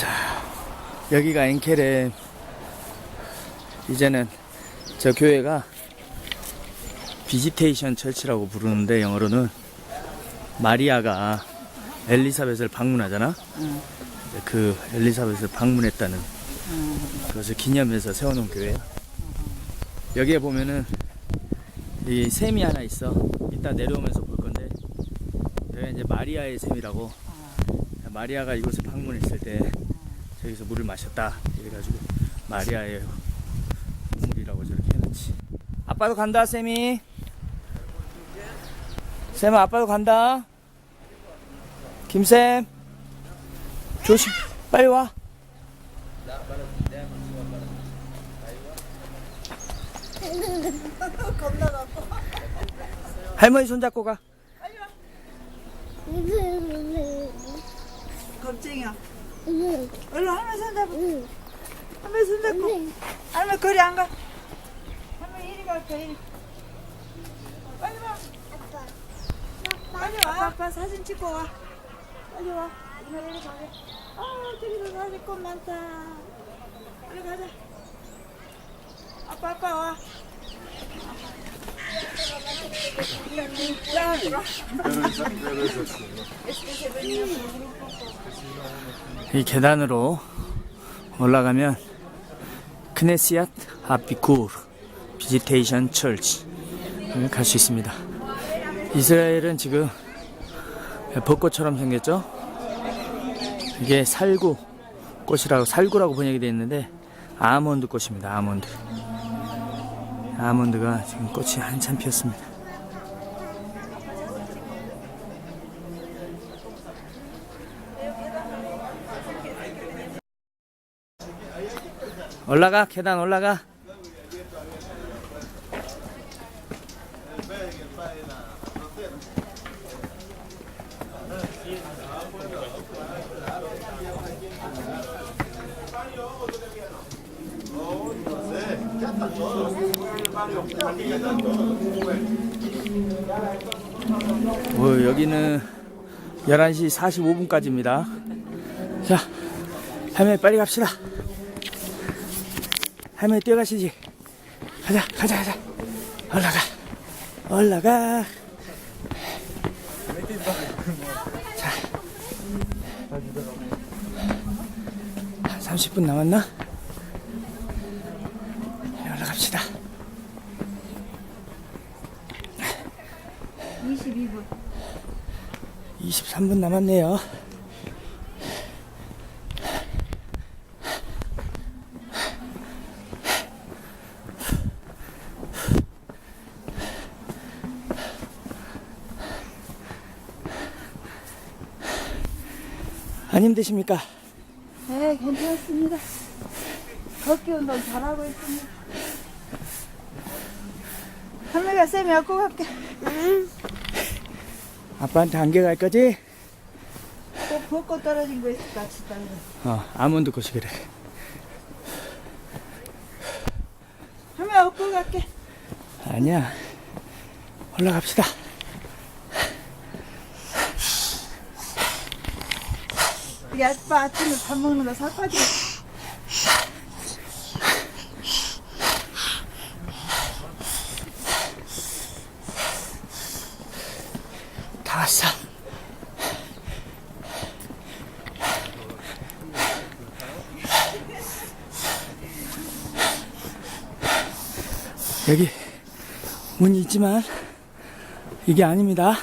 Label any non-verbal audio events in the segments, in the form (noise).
자, 여기가 엔켈의 이제는 저 교회가 비지테이션 철치라고 부르는데 영어로는 마리아가 엘리사벳을 방문하잖아. 그 엘리사벳을 방문했다는 그것을 기념해서 세워놓은 교회야. 여기에 보면은 이 샘이 하나 있어. 이따 내려오면서 볼 건데 여기가 이제 마리아의 샘이라고. 마리아가 이곳을 방문했을 때 저기서 물을 마셨다. 이래가지고 마리아의 물이라고 저렇게 해놨지. 아빠도 간다, 쌤이. 쌤아, 아빠도 간다. 김쌤. 조심. 빨리 와. 할머니 손잡고 가. 겁쟁이야. 얼른 할머니 손잡고. 할머니 손 잡고. 할머니 거리 안 가. 할머니 이리 갈까 이리. 빨리 와. 빨리 와. 아빠 사진 찍고 와. 빨리 와. 아 저기도 사진 꽃 많다. 빨리 가자. 아빠 아빠 와. 이 계단으로 올라가면 크네시앗 아비쿠르 비지테이션 철치를 갈 수 있습니다. 이스라엘은 지금 벚꽃처럼 생겼죠? 이게 살구 꽃이라고 살구라고 번역이 되어 있는데 아몬드 꽃입니다. 아몬드. 아몬드가 지금 꽃이 한참 피었습니다. 올라가 계단 올라가 어, 여기는 11시 45분까지입니다. 자, 할머니 빨리 갑시다. 할머니 뛰어가시지. 가자, 가자, 가자. 올라가. 올라가. 자. 한 30분 남았나? 네, 올라갑시다. 22분. 23분 남았네요. 안 힘드십니까? 네, 괜찮습니다. 걷기 운동 잘하고 있습니다. 할머니가 쌤이 갖고 갈게. 아빠한테 안개 갈 거지? 또 벚꽃 떨어진 거 있을 것 같이 떨어. 어, 아몬드 꽃이 그래. 할머니 갖고 갈게. 아니야. 올라갑시다. 우리 아빠 아침에 밥 먹는 거 사과지. 다 왔어. 여기 문이 있지만 이게 아닙니다.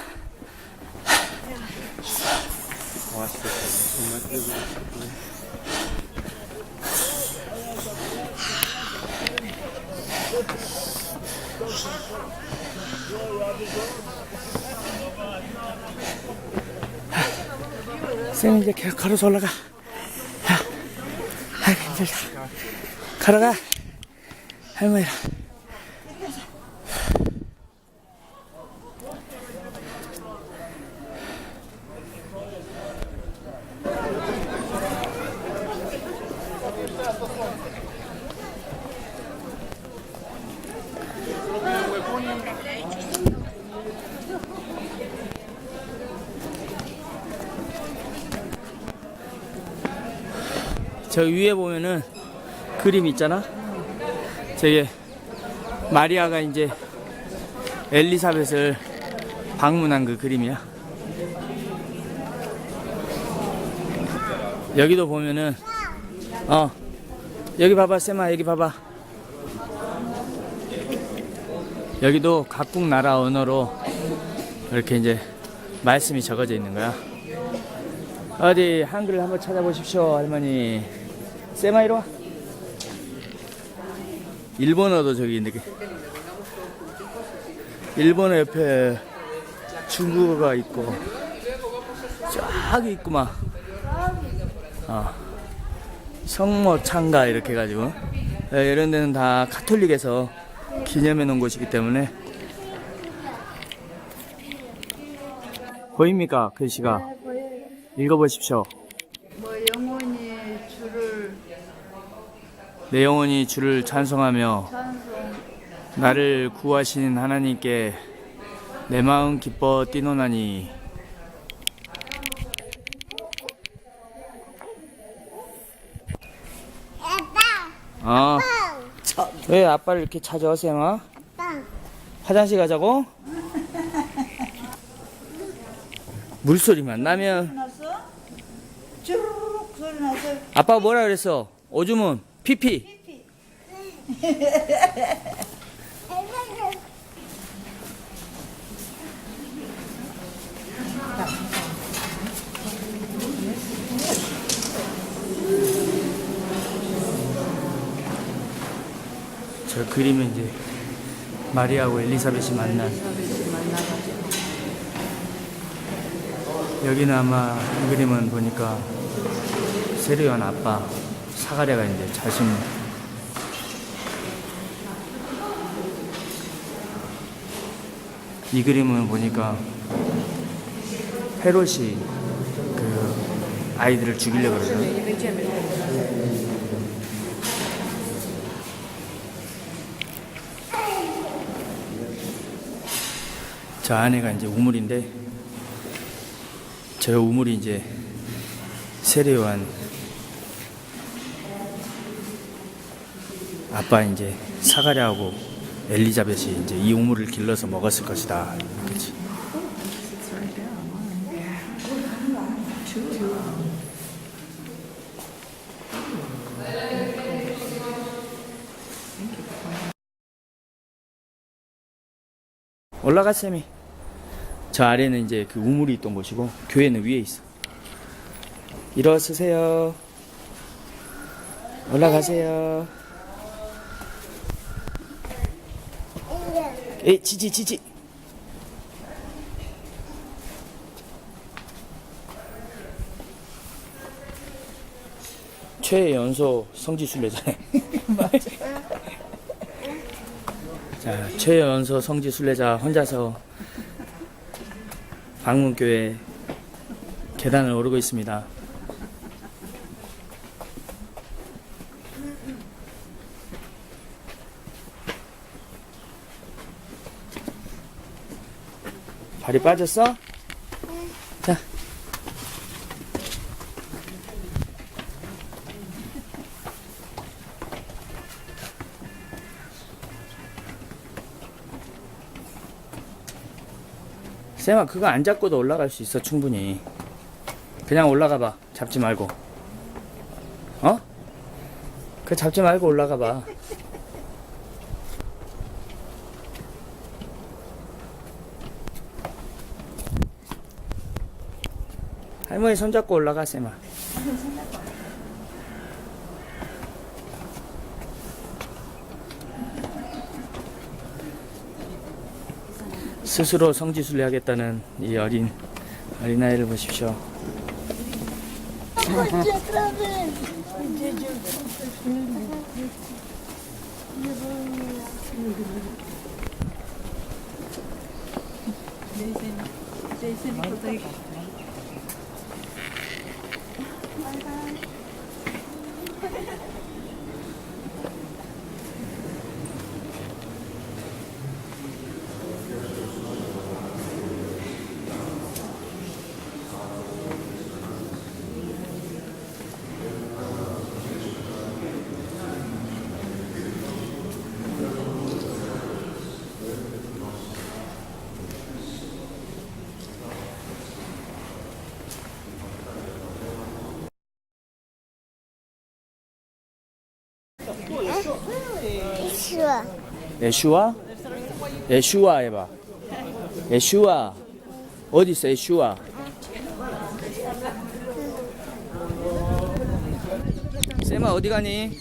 쌤 이제 계속 걸어서 올라가. 야, 아이고 힘들다. 걸어가. 할머니랑. 저 위에 보면은 그림 있잖아. 저게 마리아가 이제 엘리사벳을 방문한 그 그림이야. 여기도 보면은 어 여기 봐봐 쌤아 여기 봐봐 여기도 각국 나라 언어로 이렇게 이제 말씀이 적어져 있는 거야. 어디 한글을 한번 찾아보십시오 할머니. 쌤아 이리 와. 일본어도 저기 있는데 일본어 옆에 중국어가 있고 저기 있구만. 어. 성모 창가 이렇게 해가지고 예, 이런 데는 다 카톨릭에서 기념해 놓은 곳이기 때문에 보입니까 글씨가 읽어보십시오 뭐 영원히 주를 내 영혼이 주를 찬송하며 찬송 나를 구하신 하나님께 내 마음 기뻐 뛰노나니 어. 왜 아빠를 이렇게 찾아 쌤아? 화장실 가자고? 물소리만 나면 아빠가 뭐라 그랬어? 오줌은 피피. 저 그림은 이제 마리아하고 엘리사벳이 만난 여기는 아마 이 그림은 보니까 세례요한 아빠 사가랴가 이제 자신 이 그림은 보니까 헤롯이 그 아이들을 죽이려고 그러죠. 저 안에가 이제 우물인데 저 우물이 이제 세례요한 아빠 이제 사가랴하고 엘리자벳이 이제 이 우물을 길러서 먹었을 것이다. 그렇지. 올라가 쌤이. 저 아래는 이제 그 우물이 있던 곳이고 교회는 위에 있어. 일어서세요. 올라가세요. 에 지지 지지. 최연소 성지순례자네. (laughs) 자, 최연소 성지순례자 혼자서 방문교회 계단을 오르고 있습니다. 발이 빠졌어? 자. 쌤아 그거 안 잡고도 올라갈 수 있어 충분히 그냥 올라가 봐 잡지 말고 어? 그 잡지 말고 올라가 봐 할머니 손잡고 올라가세요. 마. 스스로 성지순례하겠다는 이 어린 어린아이를 보십시오. 예슈아. 예슈와? 예슈와 해봐. 예슈와. 어디 있어, 예슈와? 쌤아, 어디 가니?